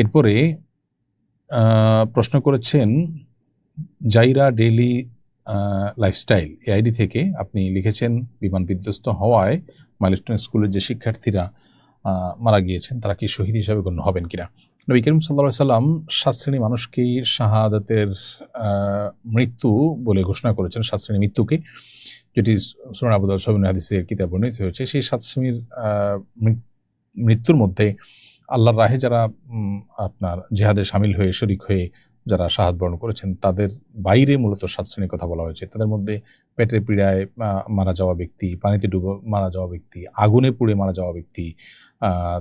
এরপরে প্রশ্ন করেছেন জাইরা ডেইলি লাইফস্টাইল এই আইডি থেকে আপনি লিখেছেন বিমান বিধ্বস্ত হওয়ায় মাইলস্টোন স্কুলের যে শিক্ষার্থীরা মারা গিয়েছেন, তারা কি শহীদ হিসাবে গণ্য হবেন কিনা? নবী করিম সাল্লা সাল্লাম সাত শ্রেণি মানুষকেই শাহাদাতের মৃত্যু বলে ঘোষণা করেছেন, সাত শ্রেণি মৃত্যুকে। যেটি সুরান আবুদাল সবিন হাদিসের কিতাব বর্ণিত হয়েছে, সেই সাত শ্রেণির মৃত্যুর মধ্যে আল্লাহর রাহে যারা আপনার জেহাদে সামিল হয়ে শরিক হয়ে যারা শাহাদ বরণ করেছেন, তাদের বাইরে মূলত সাত শ্রেণির কথা বলা হয়েছে। তাদের মধ্যে পেটের পীড়ায় মারা যাওয়া ব্যক্তি, পানিতে ডুবে মারা যাওয়া ব্যক্তি, আগুনে পুড়ে মারা যাওয়া ব্যক্তি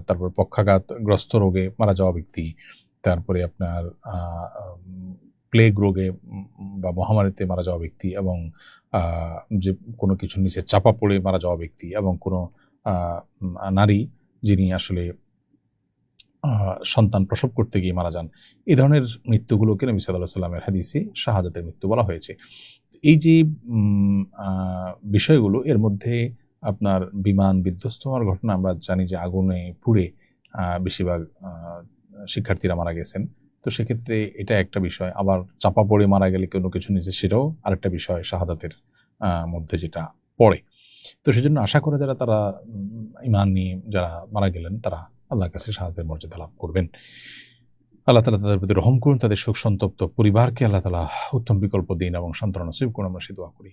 তারপর পক্ষাঘাতগ্রস্ত রোগে মারা যাওয়া ব্যক্তি, তারপরে আপনার প্লেগ রোগে বা মহামারীতে মারা যাওয়া ব্যক্তি এবং যে কোনো কিছুর নিচে চাপা পড়ে মারা যাওয়া ব্যক্তি এবং কোনো নারী যিনি আসলে সন্তান প্রসব করতে গিয়ে মারা যান। এই ধরনের মৃত্যুগুলোকে নবী সাল্লাহ সাল্লামের হাদিসে শাহাদাতের মৃত্যু বলা হয়েছে। এই যে বিষয়গুলো, এর মধ্যে আপনার বিমান বিধ্বস্ত হওয়ার ঘটনা আমরা জানি যে আগুনে পুড়ে বেশিরভাগ শিক্ষার্থীরা মারা গেছেন। তো সেক্ষেত্রে এটা একটা বিষয়। আবার চাপা পড়ে মারা গেলে কোনো কিছু নিচে, সেটাও আরেকটা বিষয় শাহাদাতের মধ্যে যেটা পড়ে। তো সেজন্য আশা করে যারা, তারা ইমান নিয়ে যারা মারা গেলেন, তারা আল্লাহর কাছে শাহাদের মর্যাদা লাভ করবেন। আল্লাহ তালা তাদের প্রতি রহম করুন, তাদের শোক সন্তপ্ত পরিবারকে আল্লাহ তালা উত্তম বিকল্প দিন এবং সান্ত্বনা নসিব করুন। আমরা সে দোয়া করি।